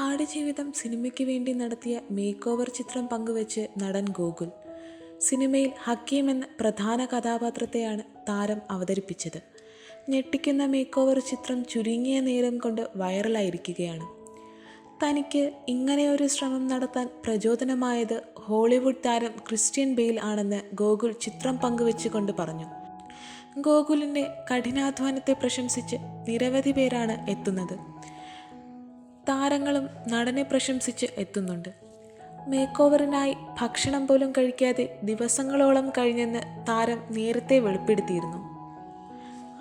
ആടുജീവിതം സിനിമയ്ക്ക് വേണ്ടി നടത്തിയ മേക്ക് ഓവർ ചിത്രം പങ്കുവെച്ച് നടൻ ഗോകുൽ. സിനിമയിൽ ഹക്കീം എന്ന പ്രധാന കഥാപാത്രത്തെയാണ് താരം അവതരിപ്പിച്ചത്. ഞെട്ടിക്കുന്ന മേക്ക് ഓവർ ചിത്രം ചുരുങ്ങിയ നേരം കൊണ്ട് വൈറലായിരിക്കുകയാണ്. തനിക്ക് ഇങ്ങനെയൊരു ശ്രമം നടത്താൻ പ്രചോദനമായത് ഹോളിവുഡ് താരം ക്രിസ്ത്യൻ ബെയിൽ ആണെന്ന് ഗോകുൽ ചിത്രം പങ്കുവെച്ചുകൊണ്ട് പറഞ്ഞു. ഗോകുലിന്റെ കഠിനാധ്വാനത്തെ പ്രശംസിച്ച് നിരവധി പേരാണ് എത്തുന്നത്. താരങ്ങളും നടനെ പ്രശംസിച്ച് എത്തുന്നുണ്ട്. മേക്ക് ഓവറിനായി ഭക്ഷണം പോലും കഴിക്കാതെ ദിവസങ്ങളോളം കഴിഞ്ഞെന്ന് താരം നേരത്തെ വെളിപ്പെടുത്തിയിരുന്നു.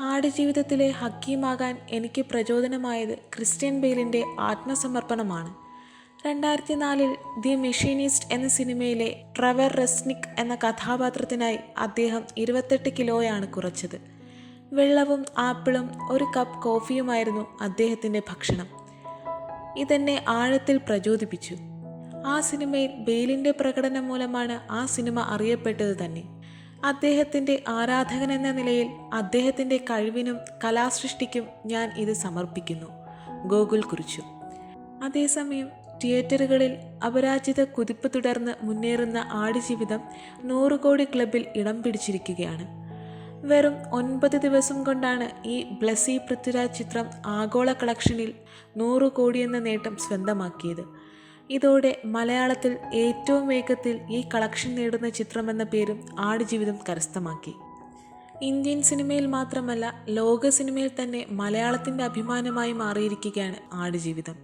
ആടുജീവിതത്തിലെ ഹക്കീമാകാൻ എനിക്ക് പ്രചോദനമായത് ക്രിസ്ത്യൻ ബെയിലിന്റെ ആത്മസമർപ്പണമാണ്. രണ്ടായിരത്തി നാലിൽ ദി മെഷീനിസ്റ്റ് എന്ന സിനിമയിലെ ട്രവർ റെസ്നിക് എന്ന കഥാപാത്രത്തിനായി അദ്ദേഹം ഇരുപത്തെട്ട് കിലോയാണ് കുറച്ചത്. വെള്ളവും ആപ്പിളും ഒരു കപ്പ് കോഫിയുമായിരുന്നു അദ്ദേഹത്തിന്റെ ഭക്ഷണം. ഇതെന്നെ ആഴത്തിൽ പ്രചോദിപ്പിച്ചു. ആ സിനിമയിൽ ബെയിലിന്റെ പ്രകടനം മൂലമാണ് ആ സിനിമ അറിയപ്പെട്ടത് തന്നെ. അദ്ദേഹത്തിന്റെ ആരാധകൻ എന്ന നിലയിൽ അദ്ദേഹത്തിന്റെ കഴിവിനും കലാസൃഷ്ടിക്കും ഞാൻ ഇത് സമർപ്പിക്കുന്നു. ഗോകുൽ കുറിച്ചു. അതേസമയം തിയേറ്ററുകളിൽ അപരാജിത കുതിപ്പ് തുടർന്ന് മുന്നേറുന്ന ആടുജീവിതം നൂറ് കോടി ക്ലബിൽ ഇടം പിടിച്ചിരിക്കുകയാണ്. വെറും ഒൻപത് ദിവസം കൊണ്ടാണ് ഈ ബ്ലസി പൃഥ്വിരാജ് ചിത്രം ആഗോള കളക്ഷനിൽ നൂറ് എന്ന നേട്ടം സ്വന്തമാക്കിയത്. ഇതോടെ മലയാളത്തിൽ ഏറ്റവും വേഗത്തിൽ ഈ കളക്ഷൻ നേടുന്ന ചിത്രമെന്ന പേരും ആടുജീവിതം കരസ്ഥമാക്കി. ഇന്ത്യൻ സിനിമയിൽ മാത്രമല്ല ലോക സിനിമയിൽ തന്നെ മലയാളത്തിന്റെ അഭിമാനമായി മാറിയിരിക്കുകയാണ് ആടുജീവിതം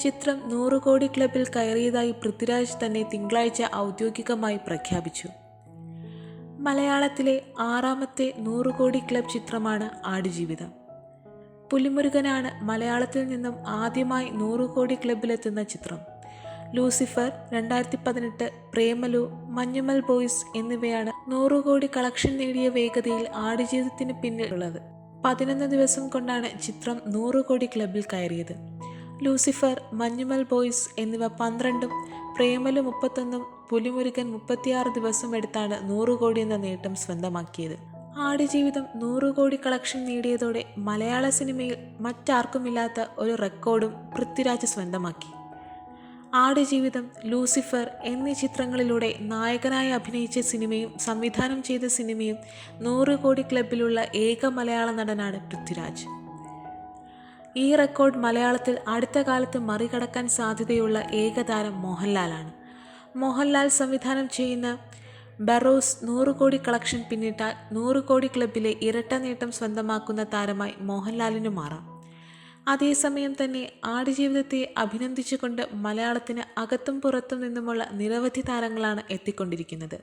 ചിത്രം നൂറ് കോടി ക്ലബിൽ കയറിയതായി പൃഥ്വിരാജ് തന്നെ തിങ്കളാഴ്ച ഔദ്യോഗികമായി പ്രഖ്യാപിച്ചു. മലയാളത്തിലെ ആറാമത്തെ നൂറ് കോടി ക്ലബ് ചിത്രമാണ് ആടുജീവിതം. പുലിമുരുകനാണ് മലയാളത്തിൽ നിന്നും ആദ്യമായി നൂറ് കോടി ക്ലബിലെത്തുന്ന ചിത്രം. ലൂസിഫർ രണ്ടായിരത്തി പതിനെട്ട് പ്രേമലു മഞ്ഞുമൽ ബോയ്സ് എന്നിവയാണ് നൂറ് കോടി കളക്ഷൻ നേടിയ വേഗതയിൽ ആടുജീവിതത്തിന് പിന്നിലുള്ളത്. പതിനൊന്ന് ദിവസം കൊണ്ടാണ് ചിത്രം നൂറ് കോടി ക്ലബിൽ കയറിയത്. ലൂസിഫർ മഞ്ഞുമൽ ബോയ്സ് എന്നിവ പന്ത്രണ്ടും പ്രേമലു മുപ്പത്തൊന്നും പുലിമുരുകൻ മുപ്പത്തിയാറ് ദിവസം എടുത്താണ് നൂറ് കോടി എന്ന നേട്ടം സ്വന്തമാക്കിയത്. ആടുജീവിതം നൂറ് കോടി കളക്ഷൻ നേടിയതോടെ മലയാള സിനിമയിൽ മറ്റാർക്കുമില്ലാത്ത ഒരു റെക്കോർഡും പൃഥ്വിരാജ് സ്വന്തമാക്കി. ആടുജീവിതം ലൂസിഫർ എന്നീ ചിത്രങ്ങളിലൂടെ നായകനായി അഭിനയിച്ച സിനിമയും സംവിധാനം ചെയ്ത സിനിമയും നൂറ് കോടി ക്ലബിലുള്ള ഏക മലയാള നടനാണ് പൃഥ്വിരാജ്. ഈ റെക്കോർഡ് മലയാളത്തിൽ അടുത്ത കാലത്ത് മറികടക്കാൻ സാധ്യതയുള്ള ഏകതാരം മോഹൻലാലാണ്. മോഹൻലാൽ സംവിധാനം ചെയ്യുന്ന ബറോസ് നൂറ് കോടി കളക്ഷൻ പിന്നിട്ടാൽ നൂറ് കോടി ക്ലബിലെ ഇരട്ട നേട്ടം സ്വന്തമാക്കുന്ന താരമായി മോഹൻലാലിന് മാറാം. അതേസമയം തന്നെ ആടുജീവിതത്തെ അഭിനന്ദിച്ചുകൊണ്ട് മലയാളത്തിന് അകത്തും പുറത്തും നിന്നുമുള്ള നിരവധി താരങ്ങളാണ് എത്തിക്കൊണ്ടിരിക്കുന്നത്.